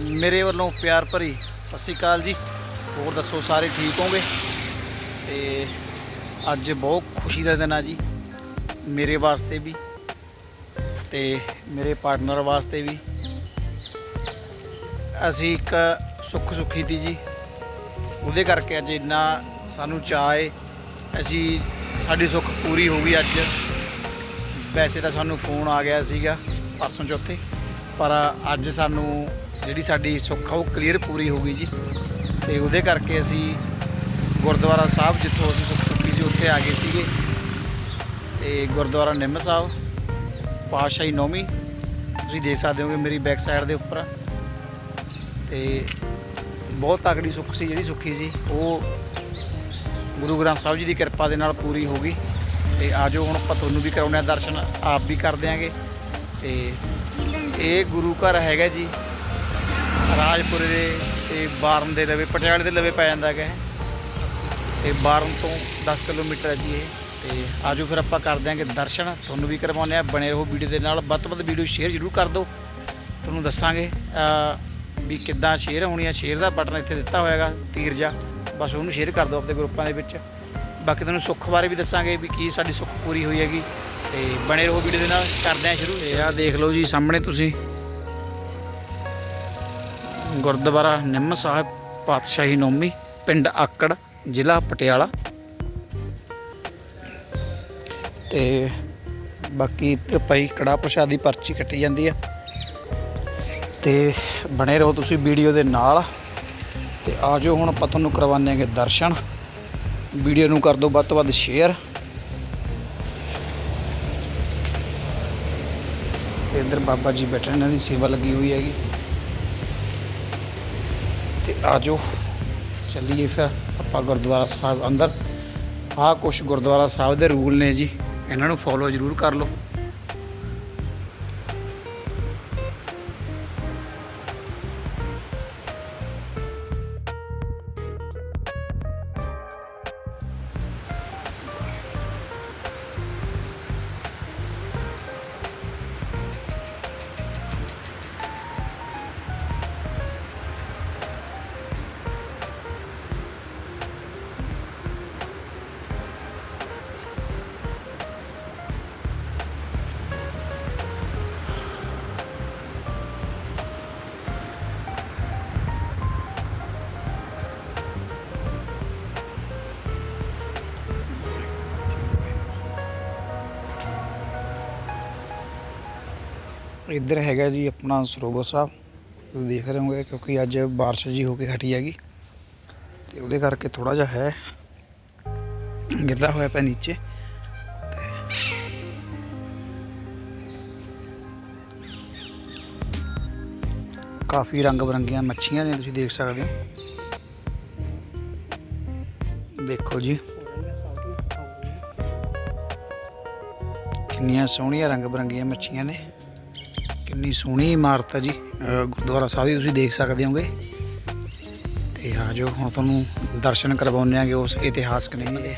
ਮੇਰੇ ਵੱਲੋਂ ਪਿਆਰ ਭਰੀ ਸਤਿ ਸ਼੍ਰੀ ਅਕਾਲ ਜੀ। ਹੋਰ ਦੱਸੋ, ਸਾਰੇ ਠੀਕ ਹੋਗੇ ਤੇ ਅੱਜ ਬਹੁਤ ਖੁਸ਼ੀ ਦਾ ਦਿਨ ਆ ਜੀ, ਮੇਰੇ ਵਾਸਤੇ ਵੀ ਤੇ ਮੇਰੇ ਪਾਰਟਨਰ ਵਾਸਤੇ ਵੀ। ਅਸੀਂ ਇੱਕ ਸੁੱਖ ਸੁੱਖੀ ਤੀ ਜੀ, ਉਹਦੇ ਕਰਕੇ ਅੱਜ ਇੰਨਾ ਸਾਨੂੰ ਚਾਅ ਅਸੀਂ, ਸਾਡੀ ਸੁੱਖ ਪੂਰੀ ਹੋ ਗਈ ਅੱਜ। ਵੈਸੇ ਤਾਂ ਸਾਨੂੰ ਫੋਨ ਆ ਗਿਆ ਸੀਗਾ ਪਰਸੋਂ ਚੌਥੇ, ਪਰ ਅੱਜ ਸਾਨੂੰ ਜਿਹੜੀ ਸਾਡੀ ਸੁੱਖ ਆ, ਉਹ ਕਲੀਅਰ ਪੂਰੀ ਹੋ ਗਈ ਜੀ। ਤੇ ਉਹਦੇ ਕਰਕੇ ਅਸੀਂ ਗੁਰਦੁਆਰਾ ਸਾਹਿਬ, ਜਿੱਥੋਂ ਅਸੀਂ ਸੁੱਖ ਸੁੱਖੀ ਸੀ ਉੱਥੇ ਆ ਗਏ ਸੀਗੇ। ਤੇ ਗੁਰਦੁਆਰਾ ਨਿੰਮ ਸਾਹਿਬ, ਪਾਤਸ਼ਾਹੀ ਨੌਵੀਂ। ਤੁਸੀਂ ਦੇਖ ਸਕਦੇ ਹੋਗੇ ਮੇਰੀ ਬੈਕ ਸਾਈਡ ਦੇ ਉੱਪਰ ਆ। ਤੇ ਬਹੁਤ ਤਕੜੀ ਸੁੱਖ ਸੀ, ਜਿਹੜੀ ਸੁੱਖੀ ਸੀ, ਉਹ ਗੁਰੂ ਗ੍ਰੰਥ ਸਾਹਿਬ ਜੀ ਦੀ ਕਿਰਪਾ ਦੇ ਨਾਲ ਪੂਰੀ ਹੋ ਗਈ। ਤੇ ਆਜੋ ਹੁਣ ਆਪਾਂ ਤੁਹਾਨੂੰ ਵੀ ਕਰਾਉਣੇ ਆ ਦਰਸ਼ਨ, ਆਪ ਵੀ ਕਰ ਦਿਆਂਗੇ। ਤੇ ਇਹ ਗੁਰੂ ਘਰ ਹੈਗਾ ਜੀ। ਰਾਜਪੁਰੇ ਦੇ ਤੇ ਬਾਰਨ ਦੇ ਲਵੇ, ਪਟਿਆਲੇ ਦੇ ਲਵੇ ਪੈ ਜਾਂਦਾ ਹੈਗਾ ਇਹ। ਤੇ ਬਾਰਨ ਤੋਂ 10 ਕਿਲੋਮੀਟਰ ਹੈ ਜੀ ਇਹ। ਤੇ ਆਜੋ ਫਿਰ ਆਪਾਂ ਕਰ ਦਿਆਂਗੇ ਦਰਸ਼ਨ। ਤੁਹਾਨੂੰ ਵੀ ਕਰਵਾਉਂਦੇ ਆ ਬਣੇ ਰਹੋ ਵੀਡੀਓ ਦੇ ਨਾਲ। ਵੱਧ ਤੋਂ ਵੱਧ ਵੀਡੀਓ ਸ਼ੇਅਰ ਜ਼ਰੂਰ ਕਰ ਦਿਓ। ਤੁਹਾਨੂੰ ਦੱਸਾਂਗੇ ਵੀ ਕਿੱਦਾਂ ਸ਼ੇਅਰ ਹੋਣੀ ਆ। ਸ਼ੇਅਰ ਦਾ ਬਟਨ ਇੱਥੇ ਦਿੱਤਾ ਹੋਇਆਗਾ ਤੀਰ ਜਾ। ਬਸ ਉਹਨੂੰ ਸ਼ੇਅਰ ਕਰ ਦਿਓ ਆਪਣੇ ਗਰੁੱਪਾਂ ਦੇ ਵਿੱਚ। ਬਾਕੀ ਤੁਹਾਨੂੰ ਸੁੱਖ ਬਾਰੇ ਵੀ ਦੱਸਾਂਗੇ ਵੀ ਕੀ ਸਾਡੀ ਸੁੱਖ ਪੂਰੀ ਹੋਈ ਹੈਗੀ। ਤੇ ਬਣੇ ਰਹੋ ਵੀਡੀਓ ਦੇ ਨਾਲ। ਕਰਦੇ ਆ ਸ਼ੁਰੂ। ਤੇ ਆ ਦੇਖ ਲਓ ਜੀ, ਸਾਹਮਣੇ ਤੁਸੀਂ। ਗੁਰਦੁਆਰਾ ਨਿੰਮ ਸਾਹਿਬ ਪਾਤਸ਼ਾਹੀ ਨੌਮੀ, ਪਿੰਡ ਆਕੜ, ਜ਼ਿਲ੍ਹਾ ਪਟਿਆਲਾ। ਤੇ ਬਾਕੀ ਇੱਧਰ ਪਈ ਕੜਾ ਪ੍ਰਸ਼ਾਦ ਦੀ ਪਰਚੀ ਕੱਟੀ ਜਾਂਦੀ ਆ। ਤੇ ਬਣੇ ਰਹੋ ਤੁਸੀਂ ਵੀਡੀਓ ਦੇ ਨਾਲ। ਤੇ ਆਜੋ ਹੁਣ ਆਪਾਂ ਤੁਹਾਨੂੰ ਕਰਵਾਉਂਦੇ ਆਂਗੇ ਦਰਸ਼ਨ। ਵੀਡੀਓ ਨੂੰ ਕਰ ਦਿਓ ਵੱਧ ਤੋਂ ਵੱਧ ਸ਼ੇਅਰ। ਤੇ ਇੱਧਰ ਬਾਬਾ ਜੀ ਬੈਠੇ ਇਹਨਾਂ ਦੀ ਸੇਵਾ ਲੱਗੀ ਹੋਈ ਹੈਗੀ। ਆਜੋ। ਚੱਲੀਏ ਫਿਰ ਆਪਾਂ ਗੁਰਦੁਆਰਾ ਸਾਹਿਬ ਅੰਦਰ। ਆਹ ਕੁਝ ਗੁਰਦੁਆਰਾ ਸਾਹਿਬ ਦੇ ਰੂਲ ਨੇ ਜੀ। ਇਹਨਾਂ ਨੂੰ ਫੋਲੋ ਜ਼ਰੂਰ ਕਰ ਲਓ। ਇੱਧਰ ਹੈਗਾ ਜੀ ਆਪਣਾ ਸਰੋਵਰ ਸਾਹਿਬ ਤੁਸੀਂ ਦੇਖ ਰਹੇ ਹੋਗੇ ਕਿਉਂਕਿ ਅੱਜ ਬਾਰਿਸ਼ ਜੀ ਹੋ ਕੇ ਹਟੀ ਹੈਗੀ ਤੇ ਉਹਦੇ ਕਰਕੇ ਥੋੜਾ ਜਿਹਾ ਹੈ ਗਿਰਦਾ ਹੋਇਆ ਪਿਆ ਨੀਚੇ ਤੇ ਕਾਫੀ ਰੰਗ ਬਰੰਗੀਆਂ ਮੱਛੀਆਂ ਨੇ ਤੁਸੀਂ ਦੇਖ ਸਕਦੇ ਹੋ ਦੇਖੋ ਜੀ ਕਿੰਨੀਆਂ ਸੋਹਣੀਆਂ ਰੰਗ ਬਰੰਗੀਆਂ ਮੱਛੀਆਂ ਨੇ ਕਿੰਨੀ ਸੋਹਣੀ ਇਮਾਰਤ ਹੈ ਜੀ। ਗੁਰਦੁਆਰਾ ਸਾਹਿਬ ਦੀ ਤੁਸੀਂ ਦੇਖ ਸਕਦੇ ਹੋਗੇ। ਤੇ ਆ ਜਾਓ, ਹੁਣ ਤੁਹਾਨੂੰ ਦਰਸ਼ਨ ਕਰਵਾਉਂਦੇ ਆਂਗੇ ਉਸ ਇਤਿਹਾਸਕ ਨਿੰਮ ਦੇ।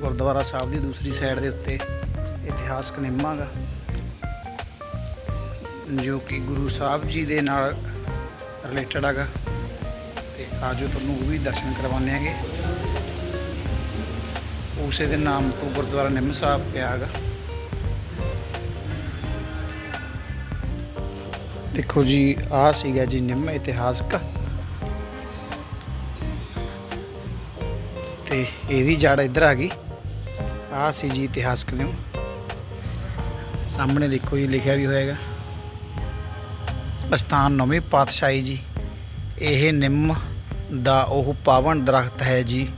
ਗੁਰਦੁਆਰਾ ਸਾਹਿਬ ਦੀ ਦੂਸਰੀ ਸਾਈਡ ਦੇ ਉੱਤੇ ਇਤਿਹਾਸਕ ਨਿੰਮਾ ਹੈਗਾ ਜੋ ਕਿ ਗੁਰੂ ਸਾਹਿਬ ਜੀ ਦੇ ਨਾਲ ਰਿਲੇਟਡ ਹੈਗਾ ਤੇ ਆ ਜਾਓ, ਤੁਹਾਨੂੰ ਉਹ ਵੀ ਦਰਸ਼ਨ ਕਰਵਾਉਂਦੇ ਆਂਗੇ। ਉਸੇ ਦੇ ਨਾਮ ਤੋਂ ਗੁਰਦੁਆਰਾ ਨਿੰਮ ਸਾਹਿਬ ਪਿਆ ਹੈਗਾ। ਦੇਖੋ ਜੀ ਆ ਸੀਗਾ ਜੀ ਨਿੰਮ ਇਤਿਹਾਸਕ। ਤੇ ਇਹਦੀ ਜੜ ਇੱਧਰ ਆ ਗਈ। ਆ ਸੀ ਜੀ ਇਤਿਹਾਸਕ ਨਿੰਮ। ਸਾਹਮਣੇ ਦੇਖੋ ਜੀ, ਲਿਖਿਆ ਵੀ ਹੋਏਗਾ ਅਸਥਾਨ ਨੌਵੀਂ ਪਾਤਸ਼ਾਹੀ ਜੀ। ਇਹ ਨਿੰਮ ਦਾ ਉਹ ਪਾਵਨ ਦਰਖਤ ਹੈ ਜੀ,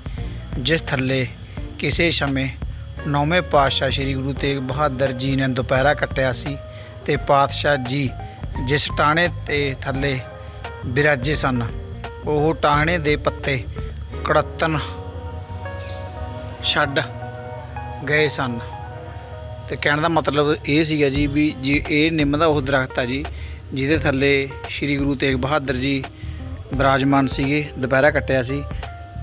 ਜਿਸ ਥੱਲੇ ਕਿਸੇ ਸਮੇਂ ਨੌਵੇਂ ਪਾਤਸ਼ਾਹ ਸ੍ਰੀ ਗੁਰੂ ਤੇਗ ਬਹਾਦਰ ਜੀ ਨੇ ਦੁਪਹਿਰਾ ਕੱਟਿਆ ਸੀ ਤੇ ਪਾਤਸ਼ਾਹ ਜੀ ਜਿਸ ਟਾਣੇ ਤੇ ਥੱਲੇ ਬਿਰਾਜੇ ਸਨ, ਉਹ ਟਾਹਣੇ ਦੇ ਪੱਤੇ ਕੜਤਨ ਛੱਡ ਗਏ ਸਨ। ਤੇ ਕਹਿਣ ਦਾ ਮਤਲਬ ਇਹ ਸੀਗਾ ਜੀ ਵੀ ਜੀ ਇਹ ਨਿੰਮ ਦਾ ਉਹ ਦਰਖਤ ਆ ਜੀ, ਜਿਹਦੇ ਥੱਲੇ ਸ੍ਰੀ ਗੁਰੂ ਤੇਗ ਬਹਾਦਰ ਜੀ ਬਿਰਾਜਮਾਨ ਸੀਗੇ, ਦੁਪਹਿਰਾ ਕੱਟਿਆ ਸੀ।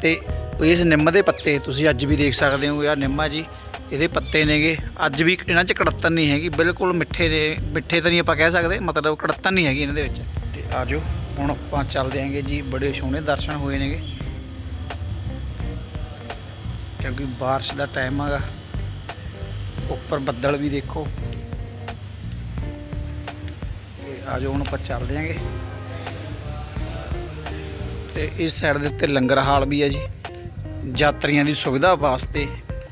ਤੇ ਇਸ ਨਿੰਮ ਦੇ ਪੱਤੇ ਤੁਸੀਂ ਅੱਜ ਵੀ ਦੇਖ ਸਕਦੇ ਹੋ ਯਾਰ ਨਿੰਮਾ ਜੀ। ਇਹਦੇ ਪੱਤੇ ਨੇਗੇ। ਅੱਜ ਵੀ ਇਹਨਾਂ 'ਚ ਕੜੱਤਨ ਨਹੀਂ ਹੈਗੀ। ਬਿਲਕੁਲ ਮਿੱਠੇ ਨੇ ਮਿੱਠੇ ਤਾਂ ਨਹੀਂ ਆਪਾਂ ਕਹਿ ਸਕਦੇ, ਮਤਲਬ ਕੜੱਤਨ ਨਹੀਂ ਹੈਗੀ ਇਹਨਾਂ ਦੇ ਵਿੱਚ। ਤੇ ਆਜੋ, ਹੁਣ ਆਪਾਂ ਚੱਲਦੇ ਆਂਗੇ ਜੀ। ਬੜੇ ਸੋਹਣੇ ਦਰਸ਼ਨ ਹੋਏ ਨੇਗੇ। ਕਿਉਂਕਿ ਬਾਰਿਸ਼ ਦਾ ਟਾਈਮ ਹੈਗਾ। ਉੱਪਰ ਬੱਦਲ ਵੀ ਦੇਖੋ। ਤੇ ਆ ਜਾਓ ਹੁਣ ਆਪਾਂ ਚੱਲਦੇ ਆਂਗੇ ਤੇ ਇਸ ਸਾਈਡ ਦੇ ਉੱਤੇ ਲੰਗਰ ਹਾਲ ਵੀ ਹੈ ਜੀ। ਯਾਤਰੀਆਂ ਦੀ ਸੁਵਿਧਾ ਵਾਸਤੇ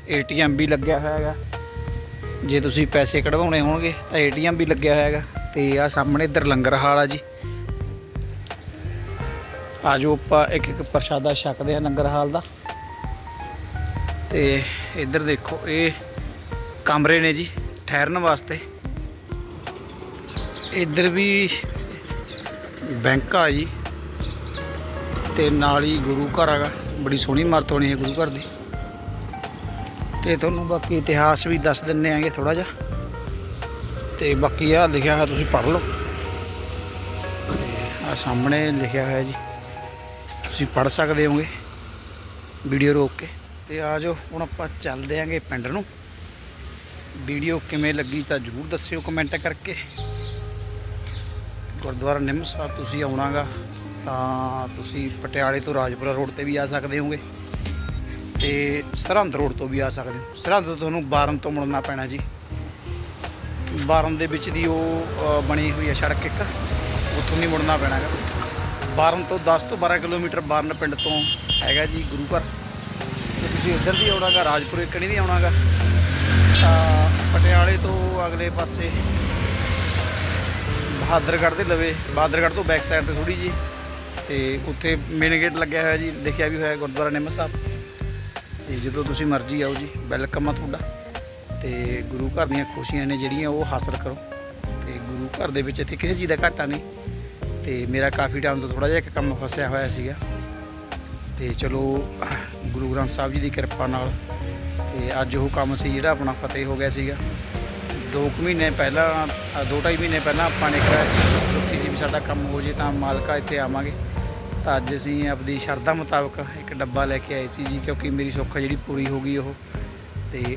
ਏਟੀਐਮ ਵੀ ਲੱਗਿਆ ਹੋਇਆ ਹੈਗਾ। ਜੇ ਤੁਸੀਂ ਪੈਸੇ ਕਢਵਾਉਣੇ ਹੋਣਗੇ ਤਾਂ ਏਟੀਐਮ ਵੀ ਲੱਗਿਆ ਹੋਇਆ ਹੈਗਾ। ਤੇ ਆ ਸਾਹਮਣੇ ਇੱਧਰ ਲੰਗਰ ਹਾਲ ਆ ਜੀ। ਆ ਜਾਓ ਆਪਾਂ ਇੱਕ ਇੱਕ ਪ੍ਰਸ਼ਾਦਾ ਛਕਦੇ ਆ ਲੰਗਰ ਹਾਲ ਦਾ। ਤੇ ਇੱਧਰ ਦੇਖੋ, ਇਹ ਕਮਰੇ ਨੇ ਜੀ, ਠਹਿਰਨ ਵਾਸਤੇ। ਇੱਧਰ ਵੀ ਬੈਂਕ ਆ ਜੀ। ਤੇ ਨਾਲ ਹੀ ਗੁਰੂ ਘਰ ਹੈਗਾ। ਬੜੀ ਸੋਹਣੀ ਇਮਾਰਤ ਬਣੀ ਹੈ ਗੁਰੂ ਘਰ ਦੀ। ਤੇ ਤੁਹਾਨੂੰ ਬਾਕੀ ਇਤਿਹਾਸ ਵੀ ਦੱਸ ਦਿੰਨੇ ਆਂਗੇ ਥੋੜਾ ਜਿਹਾ। ਤੇ ਬਾਕੀ ਆ ਲਿਖਿਆ ਹੋਇਆ ਤੁਸੀਂ ਪੜ੍ਹ ਲਓ। ਤੇ ਆ ਸਾਹਮਣੇ ਲਿਖਿਆ ਹੋਇਆ ਜੀ। ਤੁਸੀਂ ਪੜ੍ਹ ਸਕਦੇ ਹੋਗੇ ਵੀਡੀਓ ਰੋਕ ਕੇ। ਤੇ ਆ ਜਾਓ, ਹੁਣ ਆਪਾਂ ਚੱਲਦੇ ਆਂਗੇ ਪਿੰਡ ਨੂੰ। ਵੀਡੀਓ ਕਿਵੇਂ ਲੱਗੀ ਤਾਂ ਜਰੂਰ ਦੱਸਿਓ ਕਮੈਂਟ ਕਰਕੇ। ਗੁਰਦੁਆਰਾ ਨਿੰਮ ਸਾਹਿਬ, ਤੁਸੀਂ ਆਉਣਾਗਾ ਤਾਂ ਤੁਸੀਂ ਪਟਿਆਲੇ ਤੋਂ ਰਾਜਪੁਰਾ ਰੋਡ ਤੇ ਵੀ ਆ ਸਕਦੇ ਹੋਗੇ ਤੇ ਸਰਹੰਦ ਰੋਡ ਤੋਂ ਵੀ ਆ ਸਕਦੇ ਹੋ। ਸਰਹੰਦ ਤੋਂ ਤੁਹਾਨੂੰ 12 ਤੋਂ ਮੁੜਨਾ ਪੈਣਾ ਜੀ। 12 ਦੇ ਵਿੱਚ ਦੀ ਉਹ ਬਣੀ ਹੋਈ ਹੈ ਸੜਕ ਇੱਕ। ਉੱਥੋਂ ਨਹੀਂ ਮੁੜਨਾ ਪੈਣਾਗਾ 12 ਤੋਂ 10 ਤੋਂ 12 ਕਿਲੋਮੀਟਰ ਬਾਰਨ ਪਿੰਡ ਤੋਂ ਹੈਗਾ ਜੀ ਗੁਰੂ ਘਰ। ਤੇ ਤੁਸੀਂ ਇੱਧਰ ਦੀ ਆਉਣਾਗਾ ਰਾਜਪੁਰੇ ਕਣੀ ਦੀ ਆਉਣਾਗਾ ਤਾਂ ਪਟਿਆਲੇ ਤੋਂ ਅਗਲੇ ਪਾਸੇ ਬਹਾਦਰਗੜ੍ਹ ਦੇ ਲਵੇ। ਬਹਾਦਰਗੜ੍ਹ ਤੋਂ ਬੈਕ ਸਾਈਡ ਤੇ ਥੋੜੀ ਜੀ ਤੇ ਉੱਥੇ ਮੇਨ ਗੇਟ ਲੱਗਿਆ ਹੋਇਆ ਜੀ ਲਿਖਿਆ ਵੀ ਹੋਇਆ ਗੁਰਦੁਆਰਾ ਨਿੰਮ ਸਾਹਿਬ। ਤੇ ਜਦੋਂ ਤੁਸੀਂ ਮਰਜ਼ੀ ਆਓ ਜੀ ਵੈਲਕਮ ਆ ਤੁਹਾਡਾ। ਤੇ ਗੁਰੂ ਘਰ ਦੀਆਂ ਖੁਸ਼ੀਆਂ ਨੇ ਜਿਹੜੀਆਂ ਉਹ ਹਾਸਲ ਕਰੋ। ਤੇ ਗੁਰੂ ਘਰ ਦੇ ਵਿੱਚ ਇੱਥੇ ਕਿਸੇ ਚੀਜ਼ ਦਾ ਘਾਟਾ ਨਹੀਂ। ਤੇ ਮੇਰਾ ਕਾਫੀ ਟਾਈਮ ਤੋਂ ਥੋੜਾ ਜਿਹਾ ਇੱਕ ਕੰਮ ਫਸਿਆ ਹੋਇਆ ਸੀਗਾ। ਤੇ ਚਲੋ ਗੁਰੂ ਗ੍ਰੰਥ ਸਾਹਿਬ ਜੀ ਦੀ ਕਿਰਪਾ ਨਾਲ ਤੇ ਅੱਜ ਉਹ ਕੰਮ ਸੀ ਜਿਹੜਾ ਆਪਣਾ ਫਤਿਹ ਹੋ ਗਿਆ ਸੀਗਾ। ਦੋ ਕੁ ਮਹੀਨੇ ਪਹਿਲਾਂ ਅ, ਦੋ ਢਾਈ ਮਹੀਨੇ ਪਹਿਲਾਂ ਆਪਾਂ ਨੇ ਕਿਹਾ ਸੁੱਖੀ ਸੀ ਵੀ ਸਾਡਾ ਕੰਮ ਹੋ ਜੇ ਤਾਂ ਮਾਲਕਾ ਇੱਥੇ ਆਵਾਂਗੇ। ਤਾਂ ਅੱਜ ਅਸੀਂ ਆਪਦੀ ਸ਼ਰਧਾ ਮੁਤਾਬਕ ਇੱਕ ਡੱਬਾ ਲੈ ਕੇ ਆਏ ਸੀ ਜੀ, ਕਿਉਂਕਿ ਮੇਰੀ ਸੁੱਖ ਜਿਹੜੀ ਪੂਰੀ ਹੋ ਗਈ ਉਹ। ਤੇ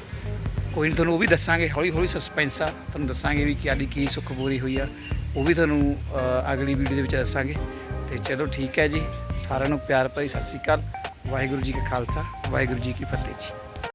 ਕੋਈ ਨਹੀਂ ਤੁਹਾਨੂੰ ਉਹ ਵੀ ਦੱਸਾਂਗੇ ਹੌਲੀ ਹੌਲੀ ਸਸਪੈਂਸ ਆ। ਤੁਹਾਨੂੰ ਦੱਸਾਂਗੇ ਵੀ ਕਿ ਸਾਡੀ ਕੀ ਸੁੱਖ ਪੂਰੀ ਹੋਈ ਆ। ਉਹ ਵੀ ਤੁਹਾਨੂੰ ਅਗਲੀ ਵੀਡੀਓ ਦੇ ਵਿੱਚ ਦੱਸਾਂਗੇ। ਤੇ ਚਲੋ ਠੀਕ ਹੈ ਜੀ। ਸਾਰਿਆਂ ਨੂੰ ਪਿਆਰ ਭਰੀ ਸਤਿ ਸ਼੍ਰੀ ਅਕਾਲ। ਵਾਹਿਗੁਰੂ ਜੀ ਕਾ ਖਾਲਸਾ, ਵਾਹਿਗੁਰੂ ਜੀ ਕੀ ਫਤਿਹ ਜੀ।